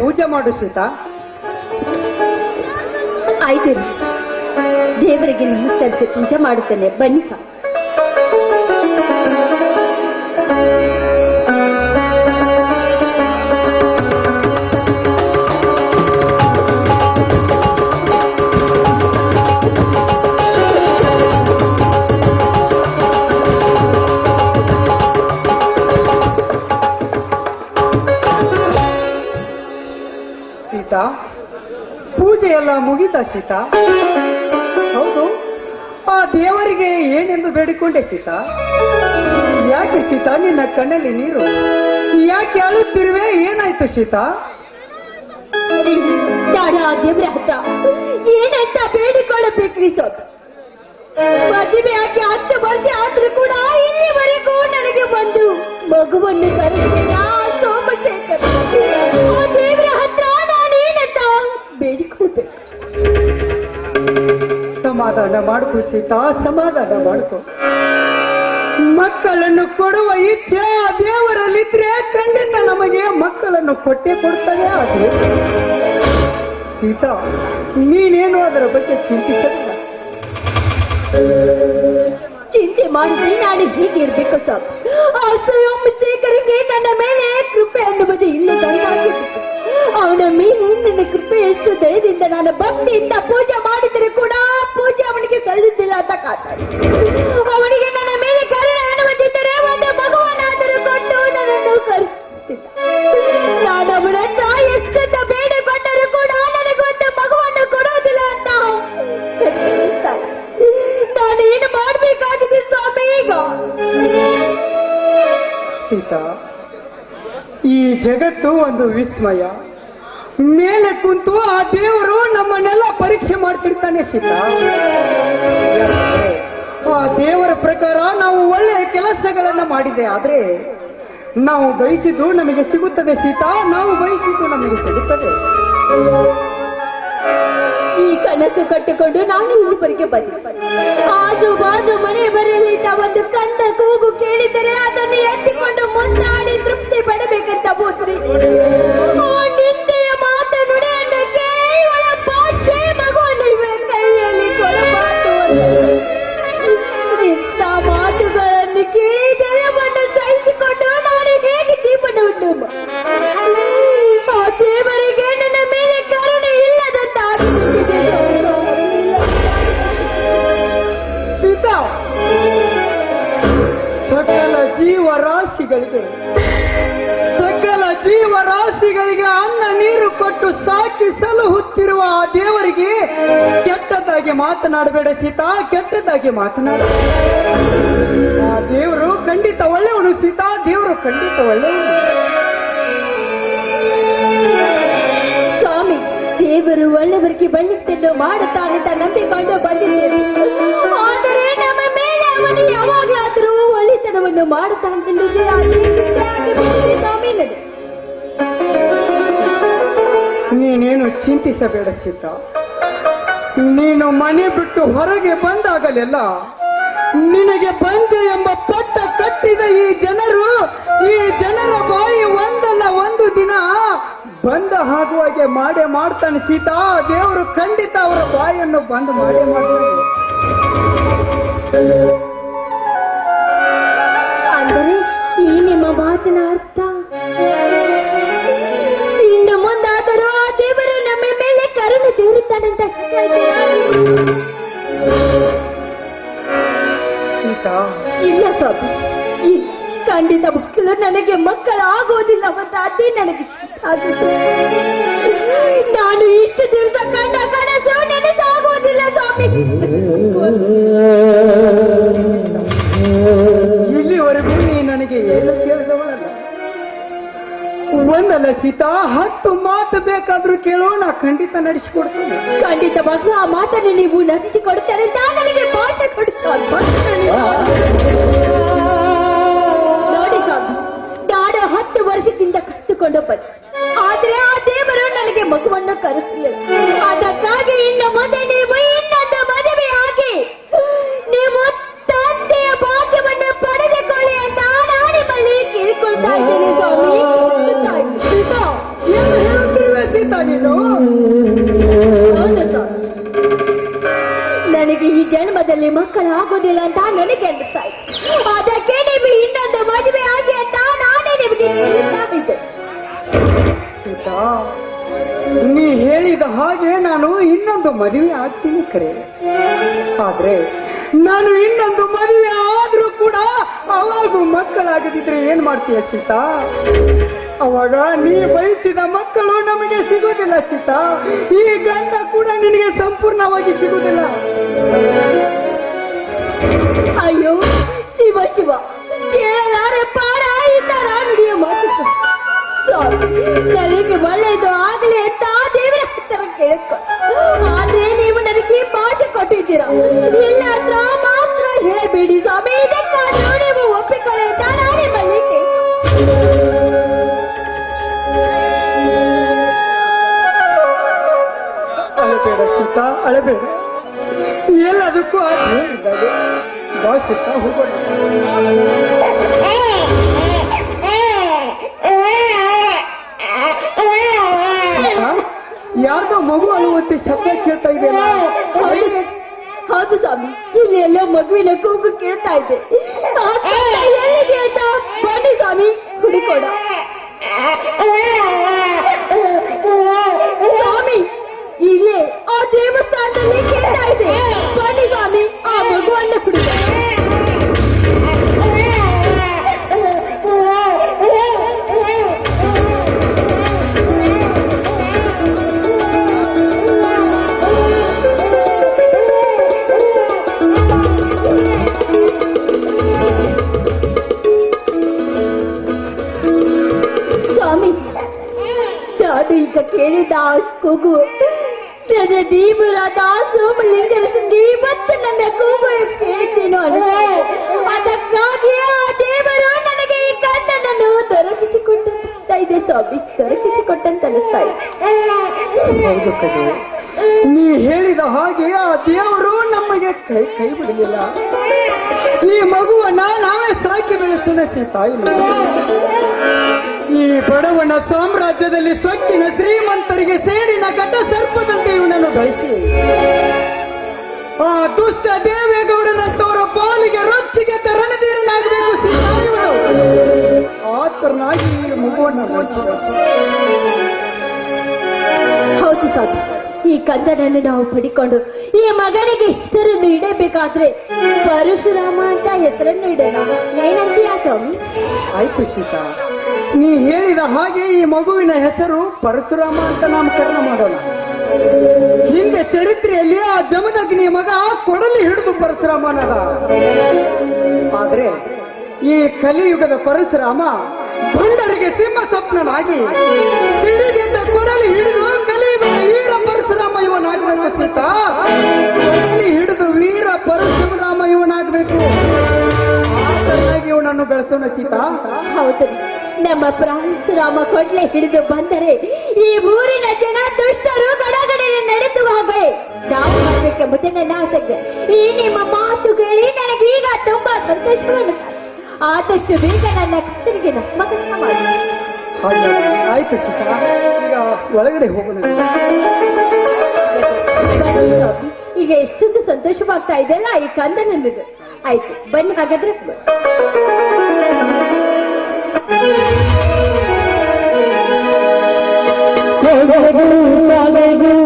ಪೂಜೆ ಮಾಡು ಸೀತಾ. ಆಯ್ತು ದೇವರಿಗೆ ನಮಸ್ಕರಿಸಿ ಪೂಜೆ ಮಾಡುತ್ತೇನೆ. ಬನ್ನಿ ಸೀತಾ ಪೂಜೆ ಎಲ್ಲ ಮುಗಿತ ಸೀತಾ ಹೌದು. ಆ ದೇವರಿಗೆ ಏನೆಂದು ಬೇಡಿಕೊಂಡೆ ಸೀತಾ ಯಾಕೆ ಸೀತಾ ನಿನ್ನ ಕಣ್ಣಲ್ಲಿ ನೀರು. ಯಾಕೆ ಅಳುತ್ತಿರುವೆ? ಏನಾಯ್ತು ಸೀತಾ ದೇವ್ರ ಹತ್ರ ಏನಂತ ಬೇಡಿಕೊಳ್ಳಬೇಕ್ರಿ ಸರ್ ಮದುವೆ ಆಗಿ ಹತ್ತು ವರ್ಷ ಆದ್ರೂ ಕೂಡ ಇಲ್ಲಿವರೆಗೂ ನನಗೆ ಬಂದು ಮಗುವನ್ನು ಯಾ ಸೋಮಶೇಖರ್ ಸಮಾಧಾನ ಮಾಡ್ಕೊ ಸೀತಾ, ಸಮಾಧಾನ ಮಾಡ್ಕೊ. ಮಕ್ಕಳನ್ನು ಕೊಡುವ ಇಚ್ಛೆ ದೇವರಲ್ಲಿದ್ರೆ ಖಂಡಿತ ನಮಗೆ ಮಕ್ಕಳನ್ನು ಕೊಟ್ಟೇ ಕೊಡ್ತಾನೆ ಅದು ಸೀತಾ, ನೀನೇನು ಅದರ ಬಗ್ಗೆ ಚಿಂತಿಸಲಿಲ್ಲ? ಚಿಂತೆ ಮಾಡಿದ್ರೆ ನಾನು ಹೀಗೆ ಇರ್ಬೇಕು ಸರ್. ಆ ಸೋಮಶೇಖರಿಗೆ ನನ್ನ ಮೇಲೆ ಕೃಪೆ ಅನ್ನುವುದು ಇಲ್ಲದಂತಾಗಿದೆ ಅವನ ಮೇಲೆ ನಿನ್ನ ಕೃಪೆ ಎಷ್ಟು ದಯದಿಂದ ನಾನು ಭಕ್ತಿಯಿಂದ ಪೂಜೆ ಮಾಡಿದರೆ ಕೂಡ ಪೂಜೆ ಅವನಿಗೆ ಸಲ್ಲುತ್ತಿಲ್ಲ ಅಂತ ಕಾಡ್ತಾನೆ ಅವನಿಗೆ ನನ್ನ ಮೇಲೆ ಕರುಣೆ ಅನುಮತಿದ್ದರೆ ಒಂದು ಭಗವನಾದರೂ ಕೊಟ್ಟು ನನ್ನನ್ನು ಕರೆಸುತ್ತಿದ್ದ ನಾನು ಅವನ ಎಷ್ಟಂತ ಬೇಡಿಕೊಂಡರೂ ಕೂಡ ನನಗೊಂದು ಭಗವನ್ನು ಕೊಡೋದಿಲ್ಲ ಅಂತ. ನಾನು ಏನು ಮಾಡಬೇಕಾಗಿದೆ ಸ್ವಾಮಿ ಈಗ? ಸೀತಾ ಈ ಜಗತ್ತು ಒಂದು ವಿಸ್ಮಯ. ಮೇಲೆ ಕುಂತು ಆ ದೇವರು ನಮ್ಮನ್ನೆಲ್ಲ ಪರೀಕ್ಷೆ ಮಾಡ್ತಿರ್ತಾನೆ ಸೀತಾ. ಆ ದೇವರ ಪ್ರಕಾರ ನಾವು ಒಳ್ಳೆಯ ಕೆಲಸಗಳನ್ನ ಮಾಡಿದೆ, ಆದ್ರೆ ನಾವು ಬಯಸಿದ್ದು ನಮಗೆ ಸಿಗುತ್ತದೆ ಸೀತಾ, ನಾವು ಬಯಸಿದ್ದು ನಮಗೆ ಸಿಗುತ್ತದೆ. ಈ ಕನಸು ಕಟ್ಟಿಕೊಂಡು ನಾನು ಇಲ್ಲಿವರೆಗೆ ಬಂದೆ ಆಜು ಬಾಜು ಮನೆ ಬರಲಿದ್ದ ಒಂದು ಕಂದ ಕೂಗು ಕೇಳಿದರೆ ಅದನ್ನು ಎತ್ತಿಕೊಂಡು ಮುಂದಾಡಿ ತೃಪ್ತಿ ಪಡಬೇಕಂತ ಕೆಟ್ಟದಾಗಿ ಮಾತನಾಡಬೇಡ ಸೀತಾ ಕೆಟ್ಟದಾಗಿ ಮಾತನಾಡ. ಆ ದೇವರು ಖಂಡಿತ ಒಳ್ಳೆಯವನು ಸೀತಾ ದೇವರು ಖಂಡಿತ ಒಳ್ಳೆಯವನು. ಸ್ವಾಮಿ ದೇವರು ಒಳ್ಳೆಯವರಿಗೆ ಬಳ್ಳಿದ್ದನ್ನು ಮಾಡುತ್ತಾನಂತ ನಂಬಿಕೊಂಡು ಬಂದಿದ್ದೇವೆ ಆದರೆ ನಮ್ಮ ಮೇಲೆ ಅವನು ಯಾವಾಗಲಾದರೂ ಒಳ್ಳೆತನವನ್ನು ಮಾಡುತ್ತಾನೆ ಸ್ವಾಮಿ ನೀನೇನು ಚಿಂತಿಸಬೇಡ ಸೀತಾ. ನೀನು ಮನೆ ಬಿಟ್ಟು ಹೊರಗೆ ಬಂದಾಗಲೆಲ್ಲ ನಿನಗೆ ಬಂದೆ ಎಂಬ ಪಟ್ಟ ಕಟ್ಟಿದ ಈ ಜನರು, ಈ ಜನರ ಬಾಯಿ ಒಂದಲ್ಲ, ಒಂದು ದಿನ ಬಂದ ಆಗುವಾಗೆ ಮಾಡೇ ಮಾಡ್ತಾನೆ ಸೀತಾ. ದೇವರು ಖಂಡಿತ ಅವರ ಬಾಯನ್ನು ಬಂದ್ ಮಾಡೇ ಮಾಡ್ತಾನೆ. ಇಲ್ಲ ಈ ಖಂಡಿತ ಮಕ್ಕಳು ನನಗೆ ಮಕ್ಕಳಾಗೋದಿಲ್ಲ ಮತ್ತು ಅದೇ ನನಗೆ ಇಷ್ಟ ಆಗುತ್ತೆ ನಾನು ಇಷ್ಟು ದಿವಸ ಕಂಡ ಕನಸು ನನಗಾಗೋದಿಲ್ಲ ಸ್ವಾಮಿ. ಇಲ್ಲಿವರೆಗೂ ನೀ ನನಗೆ ಏನು ಕೇಳಿದವಳಲ್ಲ? ಒಂದಲ್ಲ ಸೀತಾ ಹತ್ತು ಮಾತು ಬೇಕಾದ್ರೂ ಕೇಳೋಣ ಖಂಡಿತ ನಡೆಸಿಕೊಡ್ತೀನಿ. ಖಂಡಿತವಾಗ್ಲೂ ಆ ಮಾತನ್ನು ನೀವು ನಡೆಸಿಕೊಡ್ತಾರೆ ಕೊಡ್ತಾರೆ ನನಗೆ ಭಾಷೆ ಕೊಡುತ್ತಾರೆ ತೆಗೆದುಕೊಂಡು ಆದ್ರೆ ಆ ದೇವರು ನನಗೆ ಮಗುವನ್ನು ಕರೆಸ್ತೀಯಲ್ಲ ಅದಕ್ಕಾಗಿ ಇನ್ನು ಮುಂದೆ ಮದುವೆ ಆಗಿ ನೀವು ನಾನು ಕೇಳ್ಕೊಳ್ತಾ ಇದ್ದೀನಿ ನನಗೆ ಈ ಜನ್ಮದಲ್ಲಿ ಮಕ್ಕಳಾಗೋದಿಲ್ಲ ಅಂತ ನನಗೆ ಅನಿಸ್ತಾ ಇತ್ತು ಅದಕ್ಕೆ ನೀವು ಇನ್ನೊಂದು ಮದುವೆ ಆಗಿ ಅಂತ ನಾನೇ ನಿಮಗೆ ಸೀತಾ, ನೀ ಹೇಳಿದ ಹಾಗೆ ನಾನು ಇನ್ನೊಂದು ಮದುವೆ ಆಗ್ತೀನಿ ಕರೆ. ಆದ್ರೆ ನಾನು ಇನ್ನೊಂದು ಮದುವೆ ಆದ್ರೂ ಕೂಡ ಅವಾಗ ಮಕ್ಕಳಾಗದಿದ್ರೆ ಏನ್ ಮಾಡ್ತೀಯ ಸೀತಾ? ಅವಾಗ ನೀ ಬಯಸಿದ ಮಕ್ಕಳು ನಮಗೆ ಸಿಗೋದಿಲ್ಲ ಸೀತಾ. ಈ ಗಂಡ ಕೂಡ ನಿನಗೆ ಸಂಪೂರ್ಣವಾಗಿ ಸಿಗೋದಿಲ್ಲ ಅಯ್ಯೋ, ಶಿವ ಶಿವ. ನನಗೆ ಒಳ್ಳೆಯದು ಆಗಲಿ ಅಂತ ದೇವರ ಹತ್ತಿರ ಕೇಳಿಸ್ಕೊಂಡು ಆದ್ರೆ ನೀವು ನನಗೆ ಈ ಭಾಷೆ ಕೊಟ್ಟಿದ್ದೀರಾ? ಇಲ್ಲ ಅಂತ ಮಾತ್ರ ಹೇಳಬೇಡಿ ಸ್ವಾಮಿ. ಇದಕ್ಕಾದ್ರೂ ನೀವು ಒಪ್ಪಿಕೊಳ್ಳಿ ಅಂತ ನಾನೇ ಬಲ್ಲಿಕ್ಕೆ ಅಳಬೇಡ ಸೀತಾ, ಅಳಬೇಡ. ಎಲ್ಲದಕ್ಕೂ ಆ ಹೇಳಿದ್ದಾರೆ ಬಾ ಸೀತಾ, ಹೋಗೋಣ. ಮಗು ಅಳುವಂತೆ ಶಬ್ದ ಕೇಳ್ತಾ ಇದೆಯಲ್ಲ ಹೌದು ಸ್ವಾಮಿ ಇಲ್ಲಿ ಎಲ್ಲೋ ಮಗುವಿನ ಕೂಗು ಕೇಳ್ತಾ ಇದೆ ಬನ್ನಿ ಸ್ವಾಮಿ ಹುಡುಕೋಣ ದೀಪರಾದ ಸೋಮಲಿಂಗರ ಇವತ್ತು ನನ್ನ ಕೂಗು ಕೇಳ್ತೀನೋ. ಅದಕ್ಕಾಗಿ ಆ ನನಗೆ ಈ ಇದೆ ಸ್ವಾಮಿ ನೀ ಹೇಳಿದ ಹಾಗೆ ಆ ದೇವರು ನಮಗೆ ಕೈ ಕೈ ಬಿಡಲಿಲ್ಲ ಈ ಮಗುವನ್ನ ನಾವೇ ಸಾಕಿ ಬೆಳೆಸೋಣ ಇಲ್ಲಿ ಈ ಬಡವನ ಸಾಮ್ರಾಜ್ಯದಲ್ಲಿ ಸೊಕ್ಕಿನ ಶ್ರೀಮಂತರಿಗೆ ಸೇರಿನ ಕಟ ಸರ್ಪದಂತೆ ಇವನನ್ನು ಬಳಸಿ ಆ ದುಷ್ಟ ದೇವೇಗೌಡನಂತವರ ಪಾಲಿಗೆ ರೊಚ್ಚಿಗೆ ರಣಧೀರನಾಗಬೇಕು ಇವನು ಆತರನಾಗಿ ಮಗುವನ್ನು ಹೌದು ಸಾಧು ಈ ಕಂದನನ್ನು ನಾವು ಪಡಿಕೊಂಡು ಈ ಮಗನಿಗೆ ಹೆಸರನ್ನು ಇಡಬೇಕಾದ್ರೆ ಪರಶುರಾಮ ಅಂತ ಹೆಸರನ್ನು ಇಡೋಣ. ಏನಂತೀಯ ಸ್ವಾಮಿ? ಆಯ್ತು ಸೀತಾ. ನೀ ಹೇಳಿದ ಹಾಗೆ ಈ ಮಗುವಿನ ಹೆಸರು ಪರಶುರಾಮ ಅಂತ ನಾಮಕರಣ ಮಾಡೋಣ. ಹಿಂದೆ ಚರಿತ್ರೆಯಲ್ಲಿ ಆ ಜಮದಗ್ನಿ ಮಗ ಕೊಡಲಿ ಹಿಡಿದು ಪರಶುರಾಮನದ. ಆದ್ರೆ ಈ ಕಲಿಯುಗದ ಪರಶುರಾಮ ಭಂಡರಿಗೆ ಸಿಂಹ ಸ್ವಪ್ನನಾಗಿ ಹಿಡಿದಿದ್ದ ಕೊಡಲಿ ಹಿಡಿದು ಕಲಿಯುಗದ ವೀರ ಪರಶುರಾಮ ಇವನಾಗಬೇಕು ಸೀತಾ ಕೊಡಲಿ ಹಿಡಿದು ವೀರ ಪರಶುರಾಮ ಇವನಾಗಬೇಕು. ಇವನನ್ನು ಬೆಳೆಸೋಣ ಸೀತಾ. ಹೌದು. ನಮ್ಮ ಪ್ರಾಂಶುರಾಮ ಕೊಡ್ಲೆ ಹಿಡಿದು ಬಂದರೆ ಈ ಊರಿನ ಜನ ದುಷ್ಟರು ಗಡಗಡೆ ನಡೆಸುವ ನಾವು ಮಾಡಬೇಕೆಂಬುದೇ ನನ್ನ ಆಸಕ್ತಿ ಈ ನಿಮ್ಮ ಮಾತು ಕೇಳಿ ನನಗೀಗ ಈಗ ತುಂಬಾ ಸಂತೋಷವನ್ನು ಆದಷ್ಟು ಬೇಗ ನನ್ನ ಕತ್ತರಿಗೆ ನಮಸ್ಕಾರ ಮಾಡಿ. ಹಾಗೆ ಆಯ್ತು ಈಗ ಒಳಗಡೆ ಹೋಗೋಣ. ಈಗ ಎಷ್ಟೊಂದು ಸಂತೋಷವಾಗ್ತಾ ಇದೆಯಲ್ಲ ಈ ಕಂದ ಆಯ್ತು ಬನ್ನಿ ಹಾಗಾದ್ರೆ. Oh, oh, oh, oh, oh,